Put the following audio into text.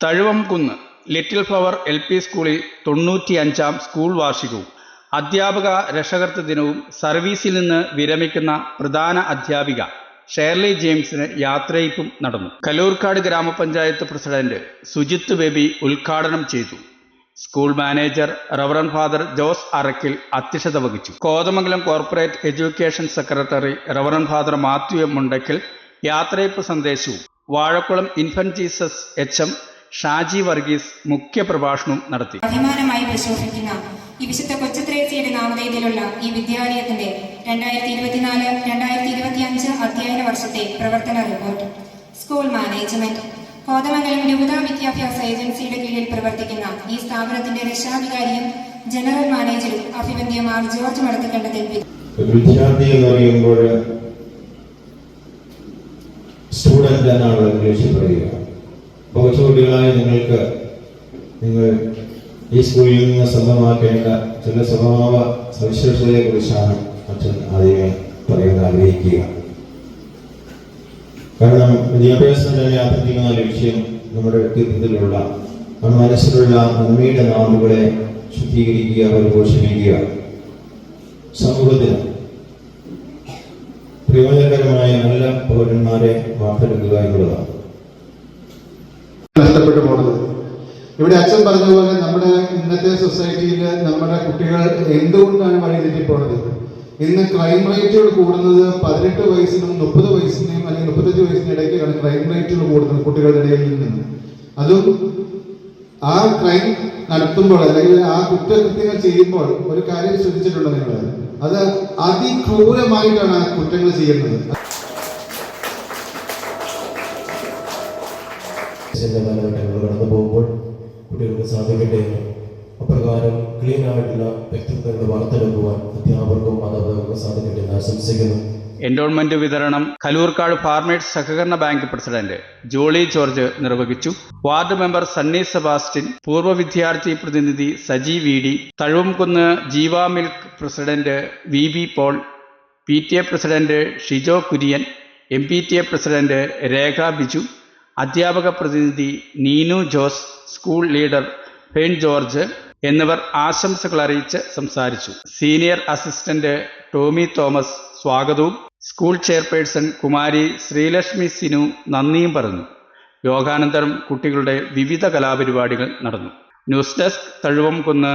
Thazhuvamkunnu Little Flower L P സ്കൂളിൽ തൊണ്ണൂറ്റി അഞ്ചാം സ്കൂൾ വാർഷികവും അധ്യാപക രക്ഷകർത്തൃ ദിനവും സർവീസിൽ നിന്ന് വിരമിക്കുന്ന പ്രധാന അധ്യാപിക ഷേർലി ജെയിംസിന് യാത്രയയപ്പും നടന്നു. കലൂർക്കാട് ഗ്രാമപഞ്ചായത്ത് പ്രസിഡന്റ് സുജിത്ത് ബേബി ഉദ്ഘാടനം ചെയ്തു. School manager reverend father Jose Arakkil അധ്യക്ഷത വഹിച്ചു. Kothamangalam corporate education secretary reverend father Mathew M Mundackal യാത്രയപ്പ് സന്ദേശവും Vazhakulam Infant Jesus H M Shaji Varghese മുഖ്യപ്രഭാഷണവും നടത്തി. അഭിമാനമായി പ്രശോഭിക്കുന്ന ഈ വിശുദ്ധ കൊച്ചുത്രേസിയുടെ നാമധേയത്തിലുള്ള ഈ വിദ്യാലയത്തിന്റെ രണ്ടായിരത്തി ഇരുപത്തിനാല് രണ്ടായിരത്തി ഇരുപത്തി അഞ്ച് അധ്യയന വർഷത്തെ പ്രവർത്തന റിപ്പോർട്ട് സ്കൂൾ മാനേജ്മെന്റ് കോതമംഗലം രൂപതാ വിദ്യാഭ്യാസ ഏജൻസിയുടെ കീഴിൽ പ്രവർത്തിക്കുന്ന ഈ സ്ഥാപനത്തിന്റെ രക്ഷാധികാരിയും ജനറൽ മാനേജറും അഭിമന്യമാർ മാർ ജോർജ് മടത്തുകണ്ടത്തിൽ ഒരു വിദ്യാർത്ഥി എന്ന് പറയുമ്പോൾ സ്റ്റുഡന്റ് എന്നാണ് ഇംഗ്ലീഷിൽ പറയുക. കൊച്ചുകുട്ടികളായ നിങ്ങൾക്ക് നിങ്ങൾ ഈ സ്കൂളിൽ നിന്ന് സ്വന്തമാക്കേണ്ട ചില സ്വഭാവ സവിശേഷതയെ കുറിച്ചാണ് അച്ഛൻ ആദ്യമേ പറയാൻ ആഗ്രഹിക്കുക. കാരണം വിദ്യാഭ്യാസം തന്നെ ആത്യന്തികമായ ലക്ഷ്യം നമ്മുടെ വ്യക്തിത്വത്തിലുള്ള നമ്മുടെ മനസ്സിലുള്ള നന്മയുടെ നാളുകളെ ശുദ്ധീകരിക്കുക പരിപോഷിപ്പിക്കുക. സമൂഹത്തിന് പ്രയോജനകരമായ നല്ല പൗരന്മാരെ വാർത്തെടുക്കുക എന്നുള്ളതാണ്. നഷ്ടപ്പെട്ടു പോകുന്നത് ഇവിടെ അച്ഛൻ പറഞ്ഞതുപോലെ പോലെ നമ്മുടെ ഇന്നത്തെ സൊസൈറ്റിയിൽ നമ്മുടെ കുട്ടികൾ എന്തുകൊണ്ടാണ് വഴി തെറ്റിപ്പോണത്? ഇന്ന് ക്രൈം റേറ്റുകൾ കൂടുന്നത് പതിനെട്ട് വയസ്സിനും മുപ്പത് വയസ്സിനെയും അല്ലെങ്കിൽ മുപ്പത്തഞ്ച് വയസ്സിനും ഇടയ്ക്കാണ് ക്രൈം റേറ്റുകൾ കൂടുന്നത് കുട്ടികളുടെ ഇടയിൽ നിന്ന്. അതും ആ ക്രൈം നടത്തുമ്പോൾ അല്ലെങ്കിൽ ആ കുറ്റകൃത്യങ്ങൾ ചെയ്യുമ്പോൾ ഒരു കാര്യം ശ്രദ്ധിച്ചിട്ടുണ്ടോ നിങ്ങൾ? അത് അതിക്രൂരമായിട്ടാണ് ആ കുറ്റങ്ങൾ ചെയ്യുന്നത്. ചില കാലഘട്ടങ്ങൾ കടന്നു പോകുമ്പോൾ കുട്ടികൾക്ക് സാധിക്കട്ടെ. അപ്രകാരം ക്ലീൻ ആയിട്ടുള്ള വ്യക്തിത്വങ്ങൾ വാർത്തെടുക്കുവാൻ അധ്യാപകർക്കും മാതാപിതാക്കൾക്കും സാധിക്കട്ടെ എന്ന് ആശംസിക്കുന്നു. എൻഡോൾമെന്റ് വിതരണം കലൂർക്കാട് ഫാർമേഴ്സ് സഹകരണ ബാങ്ക് പ്രസിഡന്റ് ജോളി ജോർജ് നിർവഹിച്ചു. വാർഡ് മെമ്പർ സണ്ണി സെബാസ്റ്റ്യൻ പൂർവ വിദ്യാർത്ഥി പ്രതിനിധി Saji V D Thazhuvamkunnu Jeeva milk president V B Paul P T A president Shijo Kurian M P T A president Rekha Biju അധ്യാപക പ്രതിനിധി നീനു ജോസ് സ്കൂൾ ലീഡർ ഫെയിൻ ജോർജ് എന്നിവർ ആശംസകൾ അറിയിച്ച് സംസാരിച്ചു. സീനിയർ അസിസ്റ്റന്റ് ടോമി തോമസ് സ്വാഗതവും സ്കൂൾ ചെയർപേഴ്സൺ കുമാരി ശ്രീലക്ഷ്മി സിനു നന്ദിയും പറഞ്ഞു. യോഗാനന്തരം കുട്ടികളുടെ വിവിധ കലാപരിപാടികൾ നടന്നു. News desk Thazhuvamkunnu.